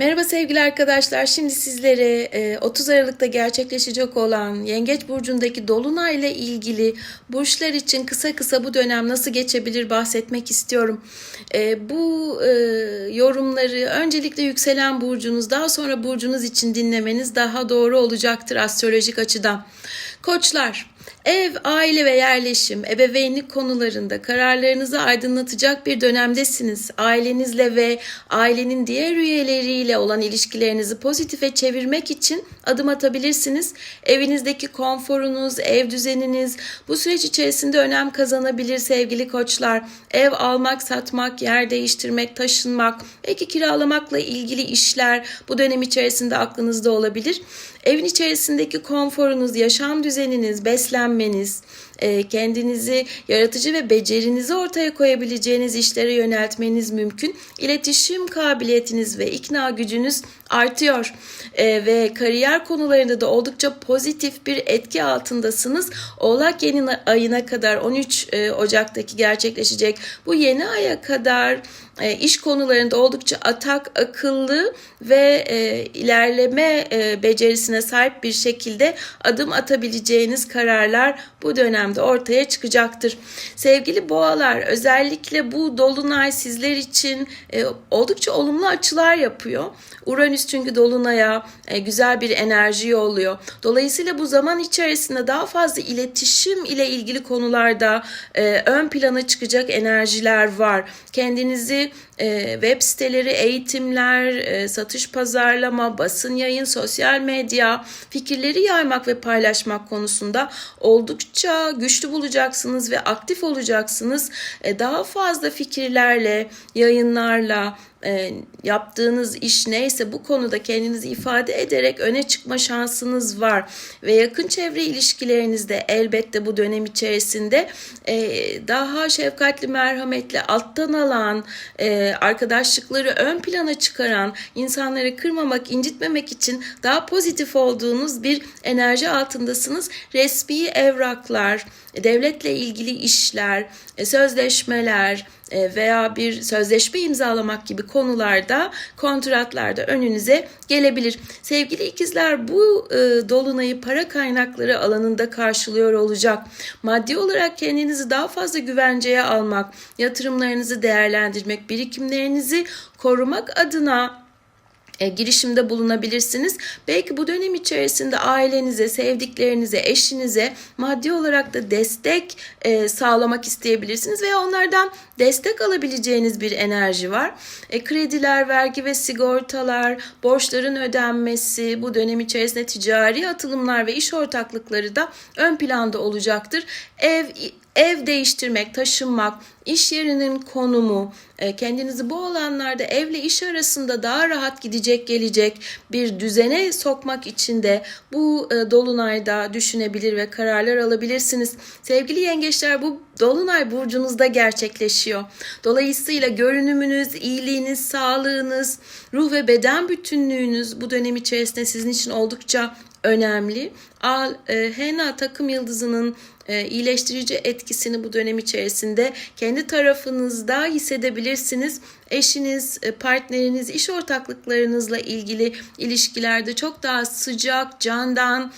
Merhaba sevgili arkadaşlar. Şimdi sizlere e, 30 Aralık'ta gerçekleşecek olan Yengeç Burcu'ndaki Dolunay ile ilgili burçlar için kısa kısa bu dönem nasıl geçebilir bahsetmek istiyorum. E, Bu e, yorumları öncelikle yükselen burcunuz daha sonra burcunuz için dinlemeniz daha doğru olacaktır astrolojik açıdan. Koçlar, ev, aile ve yerleşim, ebeveynlik konularında kararlarınızı aydınlatacak bir dönemdesiniz. Ailenizle ve ailenin diğer üyeleriyle olan ilişkilerinizi pozitife çevirmek için adım atabilirsiniz. Evinizdeki konforunuz, ev düzeniniz bu süreç içerisinde önem kazanabilir sevgili koçlar. Ev almak, satmak, yer değiştirmek, taşınmak, belki kiralamakla ilgili işler bu dönem içerisinde aklınızda olabilir. Evin içerisindeki konforunuz, yaşam düzeniniz, beslenmeniz, e, kendinizi yaratıcı ve becerinizi ortaya koyabileceğiniz işlere yöneltmeniz mümkün. İletişim kabiliyetiniz ve ikna gücünüz artıyor E, ve kariyer konularında da oldukça pozitif bir etki altındasınız. Oğlak yeni ayına kadar 13 e, Ocak'taki gerçekleşecek bu yeni aya kadar e, iş konularında oldukça atak, akıllı ve e, ilerleme e, becerisine sahip bir şekilde adım atabileceğiniz kararlar bu dönemde ortaya çıkacaktır. Sevgili boğalar özellikle bu dolunay sizler için e, oldukça olumlu açılar yapıyor. Uranüs çünkü dolunaya e, güzel bir enerji yolluyor. Dolayısıyla bu zaman içerisinde daha fazla iletişim ile ilgili konularda e, ön plana çıkacak enerjiler var. Kendinizi e, web siteleri, eğitimler, e, satış pazarlama, basın yayın, sosyal medya, fikirleri yaymak ve paylaşmak konusunda oldukça güçlü bulacaksınız ve aktif olacaksınız. E, daha fazla fikirlerle, yayınlarla, e, yaptığınız iş neyse bu konuda kendinizi ifade ederek öne çıkma şansınız var. Ve yakın çevre ilişkilerinizde elbette bu dönem içerisinde e, daha şefkatli merhametli alttan alan e, arkadaşlıkları ön plana çıkaran insanları kırmamak incitmemek için daha pozitif olduğunuz bir enerji altındasınız. Resmi evraklar devletle ilgili işler e, sözleşmeler veya bir sözleşme imzalamak gibi konularda, kontratlarda önünüze gelebilir. Sevgili ikizler bu e, dolunayı para kaynakları alanında karşılıyor olacak. Maddi olarak kendinizi daha fazla güvenceye almak, yatırımlarınızı değerlendirmek, birikimlerinizi korumak adına e, girişimde bulunabilirsiniz. Belki bu dönem içerisinde ailenize, sevdiklerinize, eşinize maddi olarak da destek e, sağlamak isteyebilirsiniz veya onlardan destek alabileceğiniz bir enerji var. E, krediler, vergi ve sigortalar, borçların ödenmesi, bu dönem içerisinde ticari atılımlar ve iş ortaklıkları da ön planda olacaktır. Ev ev değiştirmek, taşınmak, iş yerinin konumu, e, kendinizi bu alanlarda evle iş arasında daha rahat gidecek gelecek bir düzene sokmak için de bu e, dolunayda düşünebilir ve kararlar alabilirsiniz. Sevgili yengeçler bu dolunay burcunuzda gerçekleşiyor. Dolayısıyla görünümünüz, iyiliğiniz, sağlığınız, ruh ve beden bütünlüğünüz bu dönem içerisinde sizin için oldukça önemli. Al, e, Hena takım yıldızının e, iyileştirici etkisini bu dönem içerisinde kendi tarafınızda hissedebilirsiniz. Eşiniz, e, partneriniz, iş ortaklıklarınızla ilgili ilişkilerde çok daha sıcak, candan,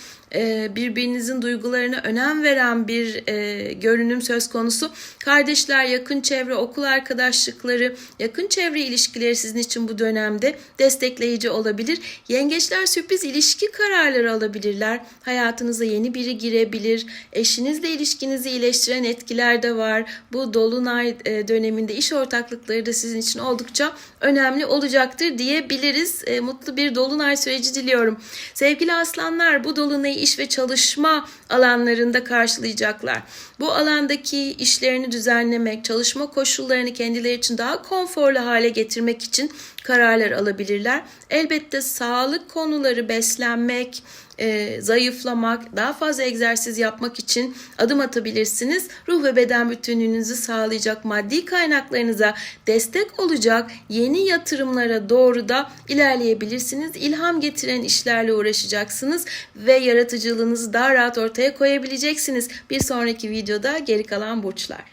birbirinizin duygularına önem veren bir e, görünüm söz konusu. Kardeşler, yakın çevre, okul arkadaşlıkları, yakın çevre ilişkileri sizin için bu dönemde destekleyici olabilir. Yengeçler sürpriz ilişki kararları alabilirler. Hayatınıza yeni biri girebilir. Eşinizle ilişkinizi iyileştiren etkiler de var. Bu dolunay e, döneminde iş ortaklıkları da sizin için oldukça önemli olacaktır diyebiliriz. Mutlu bir dolunay süreci diliyorum. Sevgili aslanlar bu dolunayı iş ve çalışma alanlarında karşılayacaklar. Bu alandaki işlerini düzenlemek, çalışma koşullarını kendileri için daha konforlu hale getirmek için kararlar alabilirler. Elbette sağlık konuları, beslenmek, e, zayıflamak, daha fazla egzersiz yapmak için adım atabilirsiniz. Ruh ve beden bütünlüğünüzü sağlayacak maddi kaynaklarınıza destek olacak yeni yatırımlara doğru da ilerleyebilirsiniz. İlham getiren işlerle uğraşacaksınız ve yaratıcılığınızı daha rahat ortaya koyabileceksiniz. Bir sonraki videoda geri kalan burçlar.